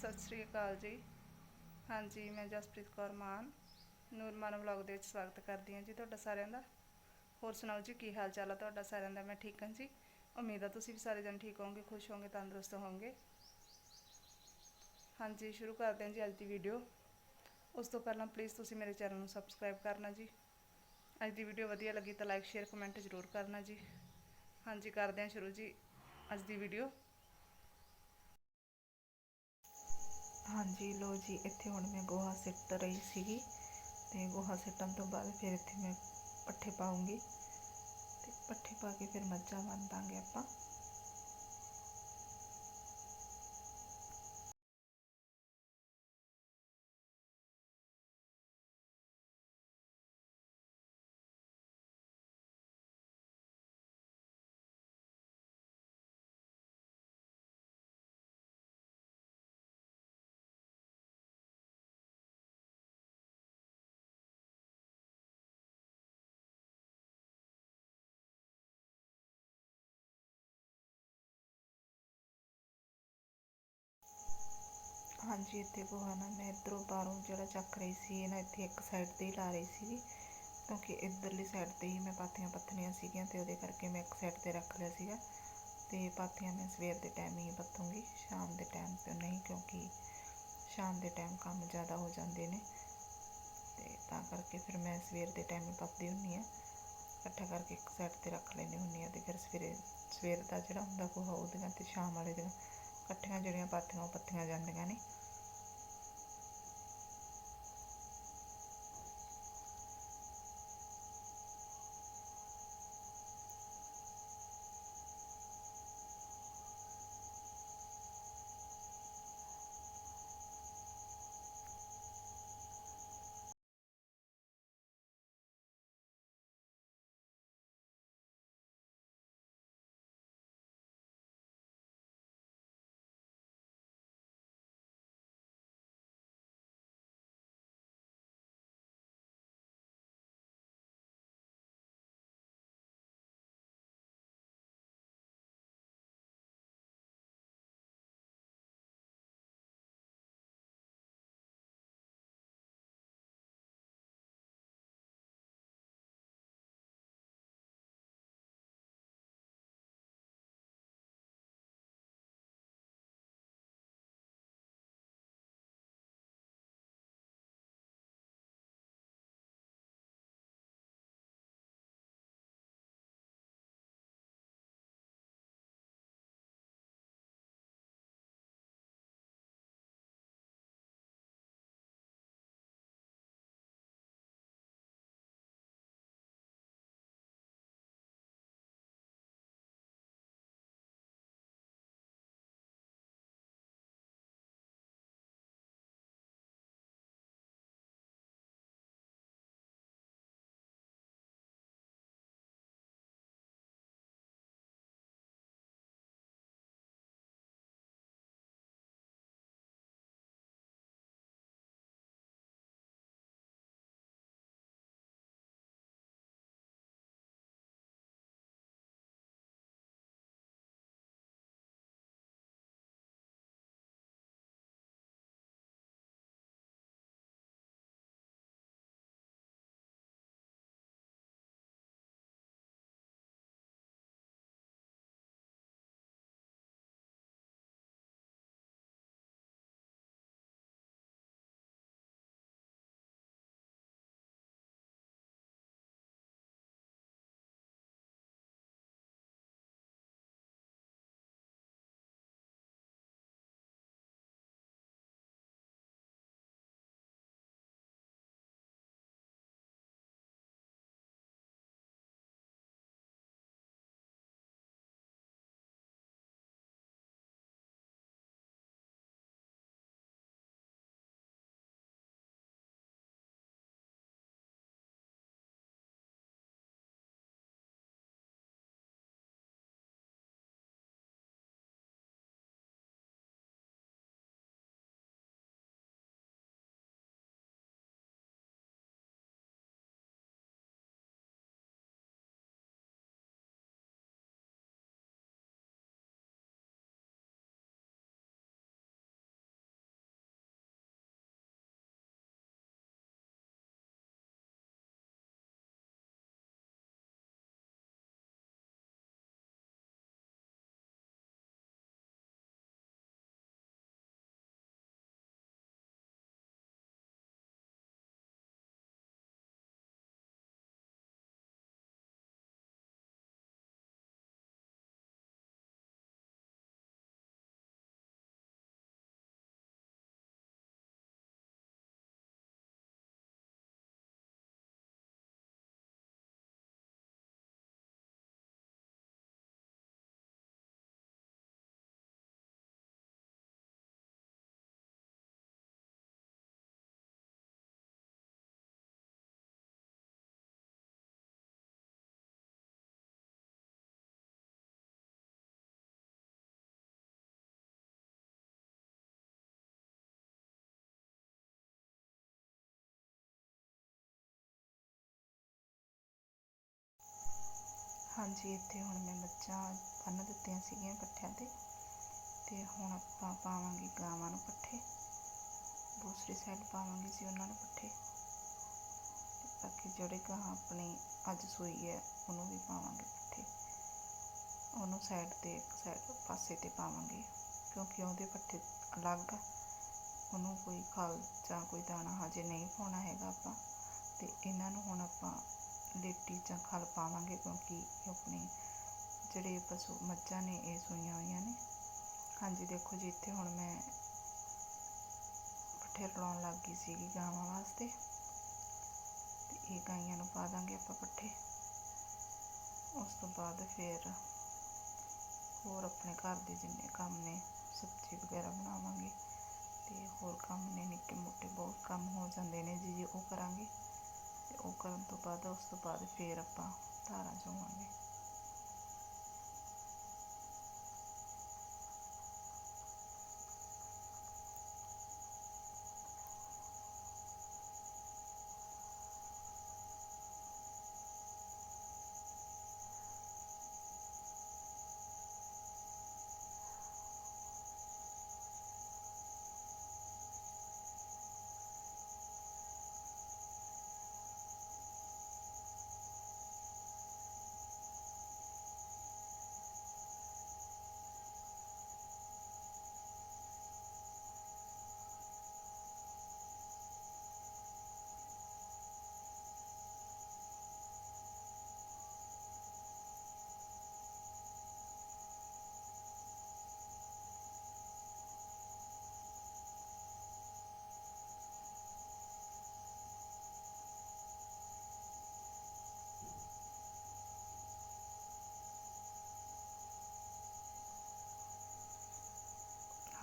ਸਤਿ ਸ੍ਰੀ ਅਕਾਲ ਜੀ। ਹਾਂਜੀ, ਮੈਂ ਜਸਪ੍ਰੀਤ ਕੌਰ ਮਾਨ ਨੂਰਮਾਨ ਵਲੌਗ ਦੇ ਵਿੱਚ ਸਵਾਗਤ ਕਰਦੀ ਹਾਂ ਜੀ ਤੁਹਾਡਾ ਸਾਰਿਆਂ ਦਾ। ਹੋਰ ਸੁਣਾਓ ਜੀ, ਕੀ ਹਾਲ ਚਾਲ ਆ ਤੁਹਾਡਾ ਸਾਰਿਆਂ ਦਾ? ਮੈਂ ਠੀਕ ਹਾਂ ਜੀ। ਉਮੀਦ ਆ ਤੁਸੀਂ ਵੀ ਸਾਰੇ ਜਣ ਠੀਕ ਹੋਵੋਗੇ, ਖੁਸ਼ ਹੋਵੋਗੇ, ਤੰਦਰੁਸਤ ਹੋਵੋਗੇ। ਹਾਂਜੀ, ਸ਼ੁਰੂ ਕਰਦੇ ਹਾਂ ਜੀ ਅੱਜ ਦੀ ਵੀਡੀਓ ਉਸ ਤੋਂ ਪਹਿਲਾਂ ਪਲੀਜ਼ ਤੁਸੀਂ ਮੇਰੇ ਚੈਨਲ ਨੂੰ ਸਬਸਕ੍ਰਾਈਬ ਕਰਨਾ ਜੀ। ਅੱਜ ਦੀ ਵੀਡੀਓ ਵਧੀਆ ਲੱਗੀ ਤਾਂ ਲਾਈਕ ਸ਼ੇਅਰ ਕਮੈਂਟ ਜ਼ਰੂਰ ਕਰਨਾ ਜੀ। ਹਾਂਜੀ, ਕਰਦੇ ਹਾਂ ਸ਼ੁਰੂ ਜੀ ਅੱਜ ਦੀ ਵੀਡੀਓ ਹਾਂਜੀ ਲੋ ਜੀ, ਇੱਥੇ ਹੁਣ ਮੈਂ ਗੋਹਾ ਸਿੱਟ ਰਹੀ ਸੀਗੀ ਤੇ ਗੋਹਾ ਸਿੱਟਣ ਤੋਂ ਬਾਅਦ ਫਿਰ ਇੱਥੇ ਮੈਂ ਪੱਠੇ ਪਾਉਂਗੀ ਤੇ ਪੱਠੇ ਪਾ ਕੇ ਫਿਰ ਮੱਝਾਂ ਬੰਨ ਦਾਂਗੇ ਆਪਾਂ। ਹਾਂਜੀ, ਇੱਥੇ ਗੋਹਾ ਨਾ ਮੈਂ ਇੱਧਰੋਂ ਬਾਹਰੋਂ ਜਿਹੜਾ ਚੱਕ ਰਹੀ ਸੀ, ਇਹ ਨਾ ਇੱਥੇ ਇੱਕ ਸਾਈਡ ਤੇ ਹੀ ਲਾ ਰਹੀ ਸੀਗੀ। ਕਿਉਂਕਿ ਇੱਧਰਲੀ ਸਾਈਡ ਤੇ ਹੀ ਮੈਂ ਪਾਥੀਆਂ ਪੱਥਣੀਆਂ ਸੀਗੀਆਂ ਤੇ ਉਹਦੇ ਕਰਕੇ ਮੈਂ ਇੱਕ ਸਾਈਡ ਤੇ ਰੱਖ ਲਿਆ ਸੀਗਾ। ਤੇ ਪਾਥੀਆਂ ਮੈਂ ਸਵੇਰ ਦੇ ਟਾਈਮ ਹੀ ਪੱਥੂੰਗੀ, ਸ਼ਾਮ ਦੇ ਟਾਈਮ ਤੇ ਨਹੀਂ, ਕਿਉਂਕਿ ਸ਼ਾਮ ਦੇ ਟਾਈਮ ਕੰਮ ਜ਼ਿਆਦਾ ਹੋ ਜਾਂਦੇ ਨੇ। ਤੇ ਤਾਂ ਕਰਕੇ ਫਿਰ ਮੈਂ ਸਵੇਰ ਦੇ ਟਾਈਮ ਹੀ ਪੱਥਦੀ ਹੁੰਨੀ ਆ ਇਕੱਠਾ ਕਰਕੇ ਇੱਕ ਸਾਈਡ ਤੇ ਰੱਖ ਲੈਂਦੀ ਹੁੰਨੀ ਆ ਤੇ ਫਿਰ ਸਵੇਰੇ, ਸਵੇਰ ਦਾ ਜਿਹੜਾ ਹੁੰਦਾ ਗੋਹਾ ਉਹਦੀਆਂ ਤੇ ਸ਼ਾਮ ਵਾਲੇ ਦੀਆਂ ਇਕੱਠੀਆਂ ਜਿਹੜੀਆਂ ਪਾਥੀਆਂ, ਉਹ ਪੱਥੀਆਂ ਜਾਂਦੀਆਂ ਨੇ। ਹਾਂਜੀ, ਇੱਥੇ ਹੁਣ ਮੈਂ ਮੱਝਾਂ ਬੰਨ੍ਹ ਦਿੱਤੀਆਂ ਸੀਗੀਆਂ ਪੱਠਿਆਂ 'ਤੇ ਤੇ ਹੁਣ ਆਪਾਂ ਪਾਵਾਂਗੇ ਗਾਵਾਂ ਨੂੰ ਪੱਠੇ। ਦੂਸਰੀ ਸਾਈਡ ਪਾਵਾਂਗੇ ਜੀ ਉਹਨਾਂ ਨੂੰ ਪੱਠੇ। ਬਾਕੀ ਜਿਹੜੇ ਗਾਂ ਆਪਣੀ ਅੱਜ ਸੂਈ ਹੈ, ਉਹਨੂੰ ਵੀ ਪਾਵਾਂਗੇ ਪੱਠੇ। ਉਹਨੂੰ ਸਾਈਡ ਤੇ ਇੱਕ ਸਾਈਡ ਪਾਸੇ ਤੇ ਪਾਵਾਂਗੇ, ਕਿਉਂਕਿ ਉਹਦੇ ਪੱਠੇ ਅਲੱਗ ਆ। ਉਹਨੂੰ ਕੋਈ ਖਲ ਜਾਂ ਕੋਈ ਦਾਣਾ ਹਜੇ ਨਹੀਂ ਪਾਉਣਾ ਹੈਗਾ ਆਪਾਂ। ਤੇ ਇਹਨਾਂ ਨੂੰ ਹੁਣ ਆਪਾਂ ਲੇਟੀ ਜਾਂ ਖਲ ਪਾਵਾਂਗੇ ਕਿਉਂਕਿ ਆਪਣੇ ਜਿਹੜੇ ਪਸ਼ੂ ਮੱਝਾਂ ਨੇ, ਇਹ ਸੂਈਆਂ ਹੋਈਆਂ ਨੇ। ਹਾਂਜੀ, ਦੇਖੋ ਜੀ, ਇੱਥੇ ਹੁਣ ਮੈਂ ਪੱਠੇ ਰਲਾਉਣ ਲੱਗ ਗਈ ਸੀਗੀ ਗਾਵਾਂ ਵਾਸਤੇ। ਤੇ ਇਹ ਗਾਈਆਂ ਨੂੰ ਪਾ ਦਾਂਗੇ ਆਪਾਂ ਪੱਠੇ। ਉਸ ਤੋਂ ਬਾਅਦ ਫਿਰ ਹੋਰ ਆਪਣੇ ਘਰ ਦੇ ਜਿੰਨੇ ਕੰਮ ਨੇ, ਸਬਜ਼ੀ ਵਗੈਰਾ ਬਣਾਵਾਂਗੇ। ਤੇ ਹੋਰ ਕੰਮ ਨੇ, ਨਿੱਕੇ ਮੋਟੇ ਬਹੁਤ ਕੰਮ ਹੋ ਜਾਂਦੇ ਨੇ ਜੀ ਜੀ, ਉਹ ਕਰਾਂਗੇ। ਕਰਨ ਤੋਂ ਬਾਅਦ ਉਸ ਤੋਂ ਬਾਅਦ ਫਿਰ ਆਪਾਂ ਧਾਰਾਂ ਚੋਵਾਂਗੇ।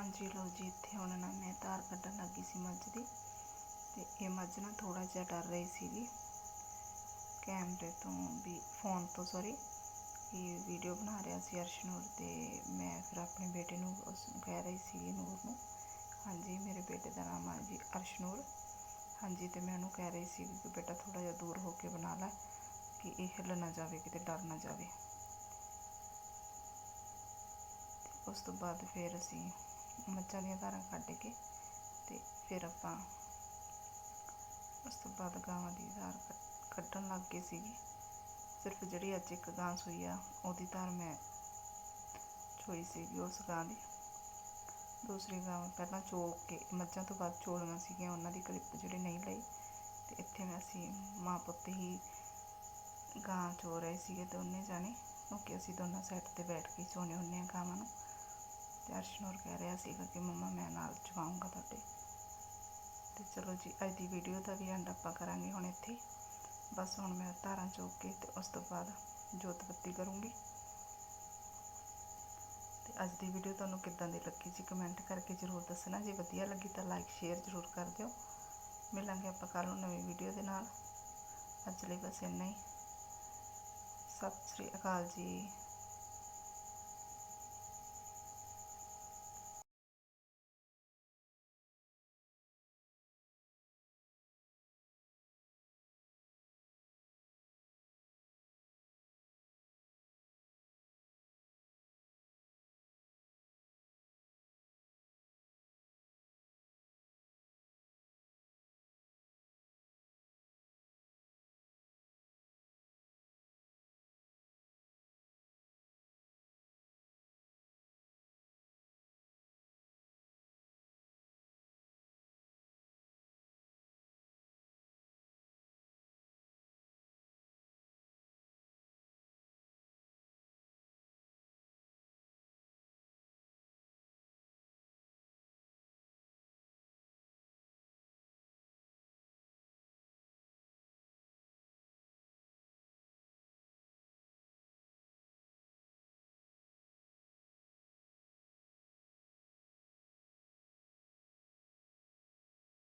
ਹਾਂਜੀ ਲੋ ਜੀ, ਇੱਥੇ ਹੁਣ ਨਾ ਮੈਂ ਧਾਰ ਕੱਢਣ ਲੱਗੀ ਸੀ ਮੱਝ ਦੀ ਤੇ ਇਹ ਮੱਝ ਨਾ ਥੋੜਾ ਜਿਹਾ ਡਰ ਰਹੀ ਸੀਗੀ। ਕੈਮਰੇ ਤੋਂ ਵੀ, ਫੋਨ ਤੋਂ ਸੌਰੀ ਇਹ ਵੀਡੀਓ ਬਣਾ ਰਿਹਾ ਸੀ ਅਰਸ਼ਨੂਰ ਤੇ ਮੈਂ ਫਿਰ ਆਪਣੇ ਬੇਟੇ ਨੂੰ, ਉਸ ਨੂੰ ਕਹਿ ਰਹੀ ਸੀ ਨੂਰ ਨੂੰ, ਹਾਂਜੀ, ਮੇਰੇ ਬੇਟੇ ਦਾ ਨਾਮ ਆ ਜੀ ਅਰਸ਼ਨੂਰ। ਹਾਂਜੀ, ਤੇ ਮੈਂ ਉਹਨੂੰ ਕਹਿ ਰਹੀ ਸੀ ਕਿ ਬੇਟਾ ਥੋੜਾ ਜਿਹਾ ਦੂਰ ਹੋ ਕੇ ਬਣਾ ਲੈ ਕਿ ਇਹ ਹਿੱਲ ਨਾ ਜਾਵੇ, ਕਿਤੇ ਡਰ ਨਾ ਜਾਵੇ। ਤੇ ਉਸ ਤੋਂ ਬਾਅਦ ਫਿਰ ਅਸੀਂ ਮੱਝਾਂ ਦੀਆਂ ਧਾਰਾਂ ਕੱਢ ਕੇ ਤੇ ਫਿਰ ਆਪਾਂ ਉਸ ਤੋਂ ਬਾਅਦ ਗਾਵਾਂ ਦੀ ਧਾਰ ਕੱਢ- ਕੱਢਣ ਲੱਗ ਗਏ ਸੀਗੇ। ਸਿਰਫ ਜਿਹੜੀ ਅੱਜ ਇੱਕ ਗਾਂ ਸੂਈ ਆ, ਉਹਦੀ ਧਾਰ ਮੈਂ ਚੋਈ ਸੀਗੀ ਉਸ ਗਾਂ ਦੀ। ਦੂਸਰੀ ਗਾਂ ਪਹਿਲਾਂ ਚੋ ਕੇ, ਮੱਝਾਂ ਤੋਂ ਬਾਅਦ ਚੋਲੀਆਂ ਸੀਗੀਆਂ, ਉਹਨਾਂ ਦੀ ਕਲਿੱਪ ਜਿਹੜੀ ਨਹੀਂ ਲਈ। ਤੇ ਇੱਥੇ ਮੈਂ ਅਸੀਂ ਮਾਂ ਪੁੱਤ ਹੀ ਗਾਂ ਚੋ ਰਹੇ ਸੀਗੇ ਦੋਨੇ ਜਾਣੇ। ਕਿਉਂਕਿ ਅਸੀਂ ਦੋਨਾਂ ਸਾਈਡ ਤੇ ਬੈਠ ਕੇ ਚੋਣੇ ਹੁੰਦੇ ਹਾਂ ਗਾਵਾਂ ਨੂੰ। ਤੇ ਅਰਸ਼ਨੂਰ ਕਹਿ ਰਿਹਾ ਸੀਗਾ ਕਿ ਮੰਮਾ ਮੈਂ ਨਾਲ ਜਵਾਉਂਗਾ ਤੁਹਾਡੇ। ਤੇ ਚਲੋ ਜੀ, ਅੱਜ ਦੀ ਵੀਡੀਓ ਦਾ ਵੀ ਐਂਡ ਆਪਾਂ ਕਰਾਂਗੇ ਹੁਣ ਇੱਥੇ। ਬਸ ਹੁਣ ਮੈਂ ਧਾਰਾਂ ਚੋਕ ਕੇ ਤੇ ਉਸ ਤੋਂ ਬਾਅਦ ਜੋਤ ਬੱਤੀ ਕਰੂੰਗੀ। ਤੇ ਅੱਜ ਦੀ ਵੀਡੀਓ ਤੁਹਾਨੂੰ ਕਿੱਦਾਂ ਦੀ ਲੱਗੀ ਜੀ ਕਮੈਂਟ ਕਰਕੇ ਜ਼ਰੂਰ ਦੱਸਣਾ। ਜੇ ਵਧੀਆ ਲੱਗੀ ਤਾਂ ਲਾਈਕ ਸ਼ੇਅਰ ਜ਼ਰੂਰ ਕਰ ਦਿਓ। ਮਿਲਾਂਗੇ ਆਪਾਂ ਕੱਲ੍ਹ ਨੂੰ ਨਵੀਂ ਵੀਡੀਓ ਦੇ ਨਾਲ। ਅੱਜ ਲਈ ਬਸ ਇੰਨਾ ਹੀ। ਸਤਿ ਸ੍ਰੀ ਅਕਾਲ ਜੀ।